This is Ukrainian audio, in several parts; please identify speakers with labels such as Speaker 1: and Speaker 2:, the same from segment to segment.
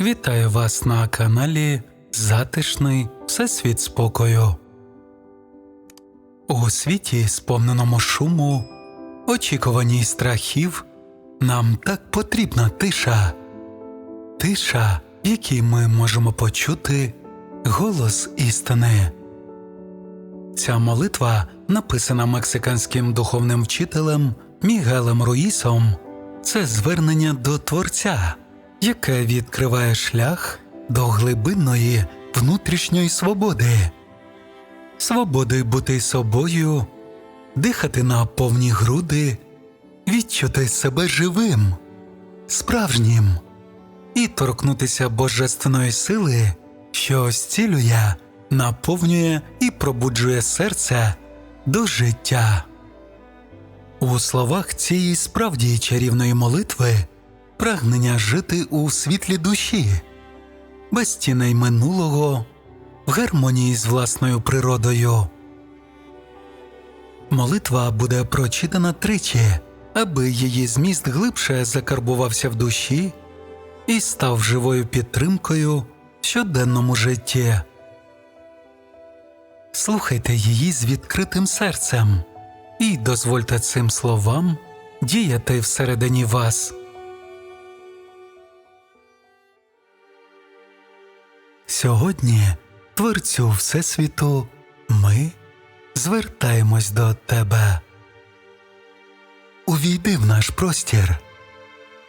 Speaker 1: Вітаю вас на каналі Затишний Всесвіт спокою. У світі, сповненому шуму, очікуванні й страхів, нам так потрібна тиша, тиша, в якій ми можемо почути голос істини. Ця молитва, написана мексиканським духовним вчителем Мігелем Руїсом, це звернення до Творця, яке відкриває шлях до глибинної внутрішньої свободи, свободи бути собою, дихати на повні груди, відчути себе живим, справжнім і торкнутися божественної сили, що зцілює, наповнює і пробуджує серце до життя. У словах цієї справді чарівної молитви прагнення жити у світлі душі, без тіней минулого, в гармонії з власною природою. Молитва буде прочитана тричі, аби її зміст глибше закарбувався в душі і став живою підтримкою в щоденному житті. Слухайте її з відкритим серцем і дозвольте цим словам діяти всередині вас. Сьогодні, Творцю Всесвіту, ми звертаємось до Тебе. Увійди в наш простір,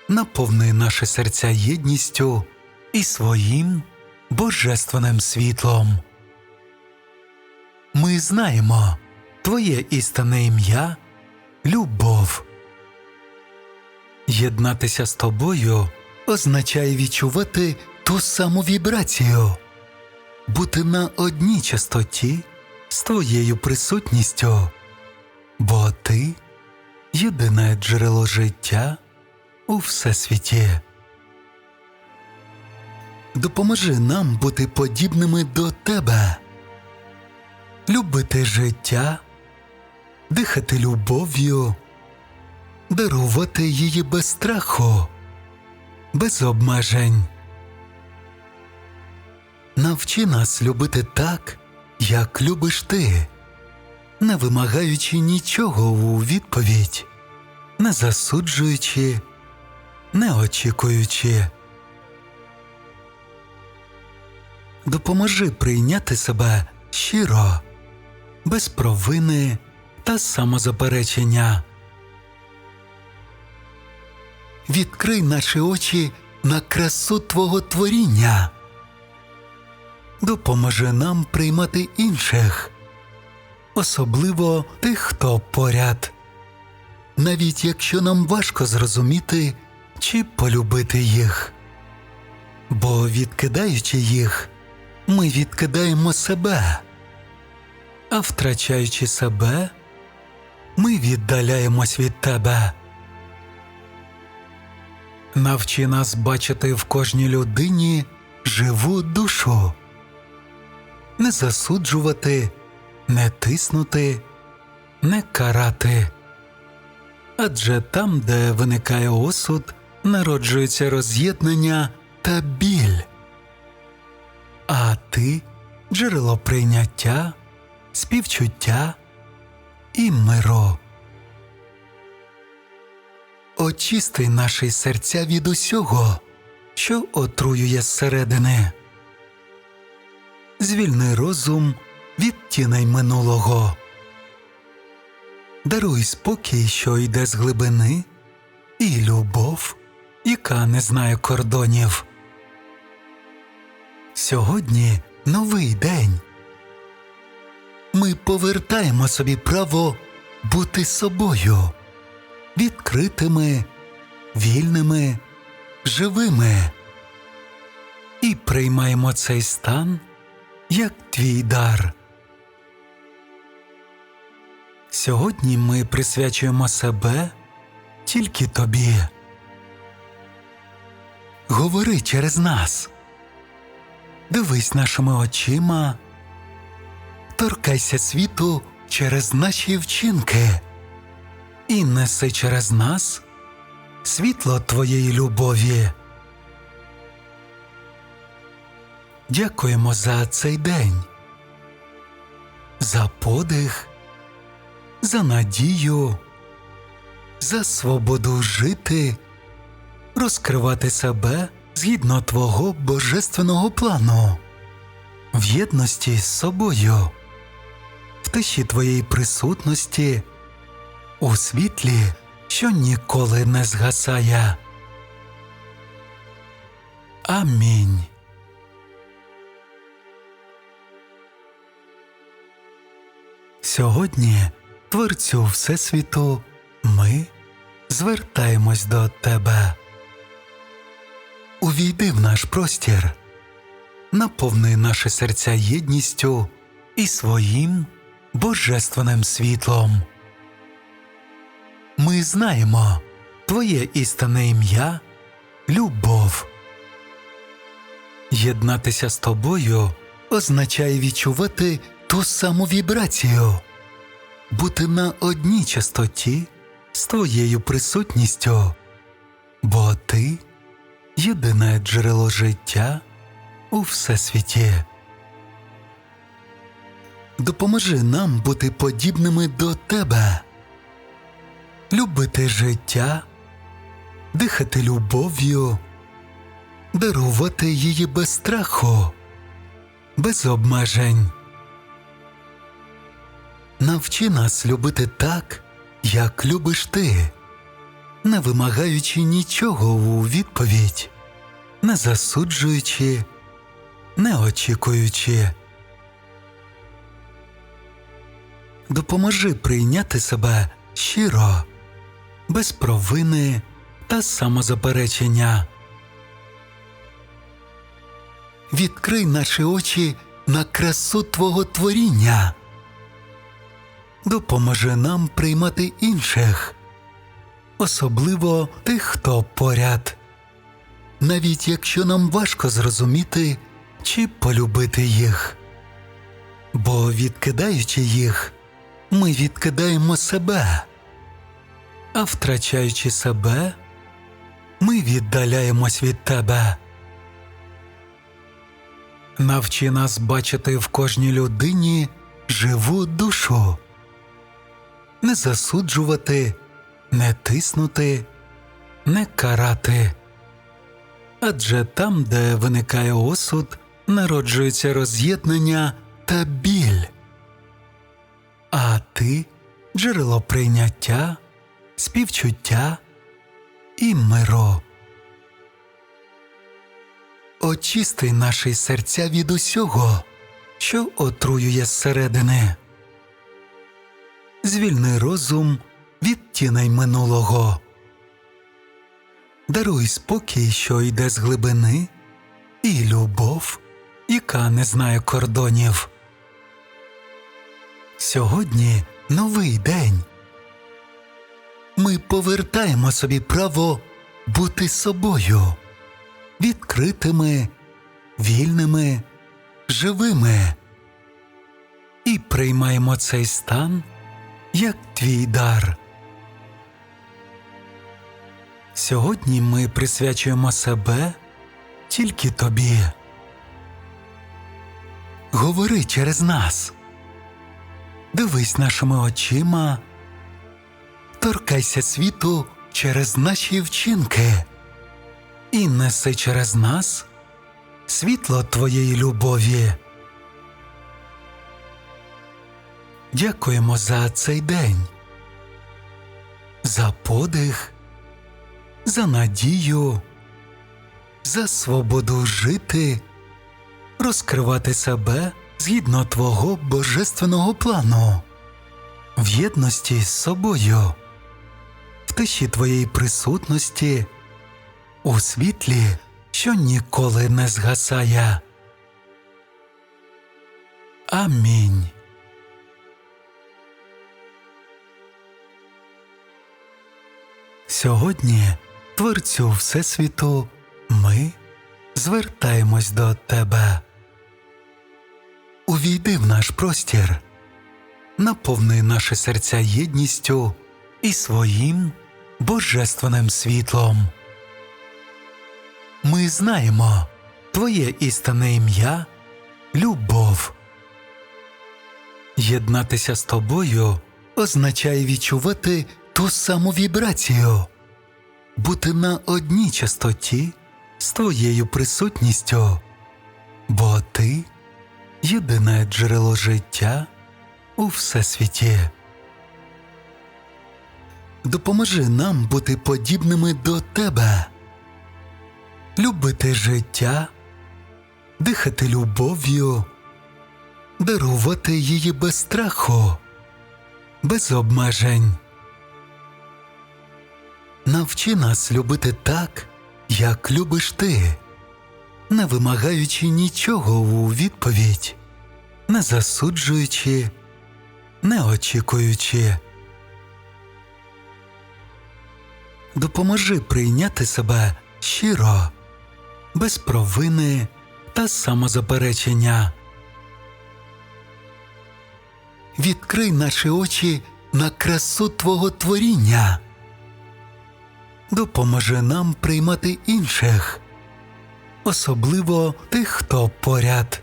Speaker 1: наповни наше серця єдністю і своїм божественним світлом. Ми знаємо Твоє істинне ім'я любов. Єднатися з тобою означає відчувати ту саму вібрацію, бути на одній частоті з твоєю присутністю, бо ти єдине джерело життя у всесвіті. Допоможи нам бути подібними до тебе, любити життя, дихати любов'ю, дарувати її без страху, без обмежень. Навчи нас любити так, як любиш ти, не вимагаючи нічого у відповідь, не засуджуючи, не очікуючи. Допоможи прийняти себе щиро, без провини та самозаперечення. Відкрий наші очі на красу Твого творіння допоможе нам приймати інших, особливо тих, хто поряд, навіть якщо нам важко зрозуміти чи полюбити їх. Бо, відкидаючи їх, ми відкидаємо себе, а втрачаючи себе, ми віддаляємось від тебе. Навчи нас бачити в кожній людині живу душу не засуджувати, не тиснути, не карати. Адже там, де виникає осуд, народжується роз'єднання та біль. А ти джерело прийняття, співчуття і миру. Очисти наші серця від усього, що отруює зсередини звільни розум від тіней минулого. Даруй спокій, що йде з глибини, і любов, яка не знає кордонів. Сьогодні новий день. Ми повертаємо собі право бути собою, відкритими, вільними, живими і приймаємо цей стан як твій дар. Сьогодні ми присвячуємо себе тільки тобі. Говори через нас, дивись нашими очима, торкайся світу через наші вчинки і неси через нас світло твоєї любові. Дякуємо за цей день, за подих, за надію, за свободу жити, розкривати себе згідно Твого божественного плану, в єдності з собою, в тиші Твоєї присутності, у світлі, що ніколи не згасає. Амінь. Сьогодні, Творцю Всесвіту, ми звертаємось до Тебе. Увійди в наш простір, наповни наші серця єдністю і своїм божественним світлом. Ми знаємо Твоє істинне ім'я любов. Єднатися з тобою означає відчувати ту саму вібрацію, бути на одній частоті з твоєю присутністю, бо ти єдине джерело життя у всесвіті. Допоможи нам бути подібними до тебе, любити життя, дихати любов'ю, дарувати її без страху, без обмежень. Навчи нас любити так, як любиш ти, не вимагаючи нічого у відповідь, не засуджуючи, не очікуючи. Допоможи прийняти себе щиро, без провини та самозаперечення. Відкрий наші очі на красу Твого творіння допоможе нам приймати інших, особливо тих, хто поряд, навіть якщо нам важко зрозуміти чи полюбити їх. Бо, відкидаючи їх, ми відкидаємо себе, а втрачаючи себе, ми віддаляємось від тебе. Навчи нас бачити в кожній людині живу душу не засуджувати, не тиснути, не карати. Адже там, де виникає осуд, народжується роз'єднання та біль. А ти джерело прийняття, співчуття і миру. Очисти наші серця від усього, що отруює зсередини звільни розум від тіней минулого. Даруй спокій, що йде з глибини, і любов, яка не знає кордонів. Сьогодні новий день. Ми повертаємо собі право бути собою, відкритими, вільними, живими і приймаємо цей стан як твій дар. Сьогодні ми присвячуємо себе тільки тобі. Говори через нас, дивись нашими очима, торкайся світу через наші вчинки і неси через нас світло твоєї любові. Дякуємо за цей день, за подих, за надію, за свободу жити, розкривати себе згідно Твого божественного плану, в єдності з собою, в тиші Твоєї присутності, у світлі, що ніколи не згасає. Амінь. Сьогодні, Творцю Всесвіту, ми звертаємось до Тебе. Увійди в наш простір, наповни наше серця єдністю і своїм божественним світлом. Ми знаємо Твоє істинне ім'я любов. Єднатися з тобою означає відчувати ту саму вібрацію, бути на одній частоті з твоєю присутністю, бо ти єдине джерело життя у всесвіті. Допоможи нам бути подібними до тебе, любити життя, дихати любов'ю, дарувати її без страху, без обмежень. Навчи нас любити так, як любиш ти, не вимагаючи нічого у відповідь, не засуджуючи, не очікуючи. Допоможи прийняти себе щиро, без провини та самозаперечення. Відкрий наші очі на красу Твого творіння. Допоможи нам приймати інших, особливо тих, хто поряд,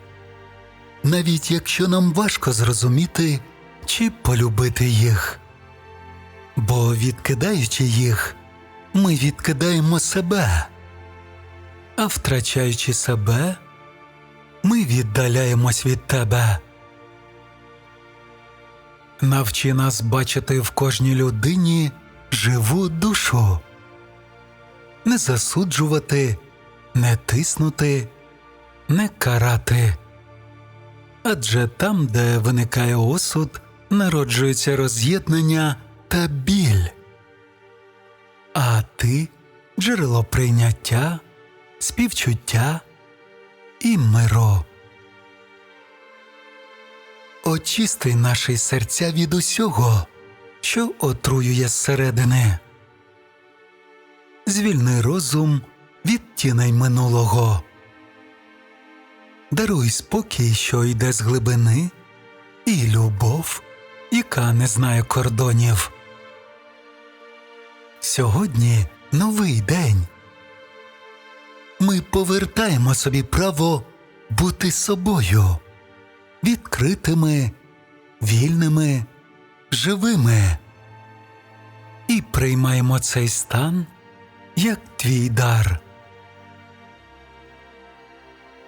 Speaker 1: навіть якщо нам важко зрозуміти чи полюбити їх. Бо відкидаючи їх, ми відкидаємо себе, а втрачаючи себе, ми віддаляємось від тебе. Навчи нас бачити в кожній людині живу душу, не засуджувати, не тиснути, не карати. Адже там, де виникає осуд, народжується роз'єднання та біль. А ти джерело прийняття, співчуття і миру. Очисти наші серця від усього, що отруює зсередини. Звільни розум від тіней минулого. Даруй спокій, що йде з глибини, і любов, яка не знає кордонів. Сьогодні новий день. Ми повертаємо собі право бути собою, відкритими, вільними, живими і приймаємо цей стан як твій дар.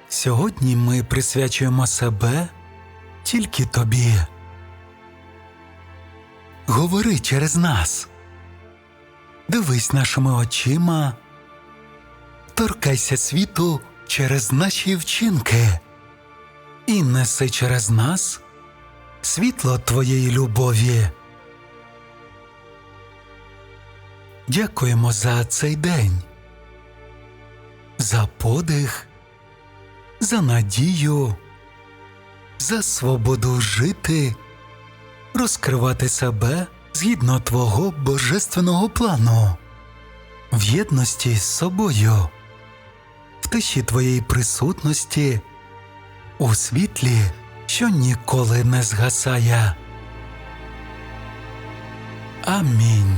Speaker 1: Сьогодні ми присвячуємо себе тільки тобі. Говори через нас дивись нашими очима, торкайся світу через наші вчинки і неси через нас світло твоєї любові. Дякуємо за цей день, за подих, за надію, за свободу жити, розкривати себе згідно Твого божественного плану, в єдності з собою, в тиші Твоєї присутності, у світлі, що ніколи не згасає. Амінь.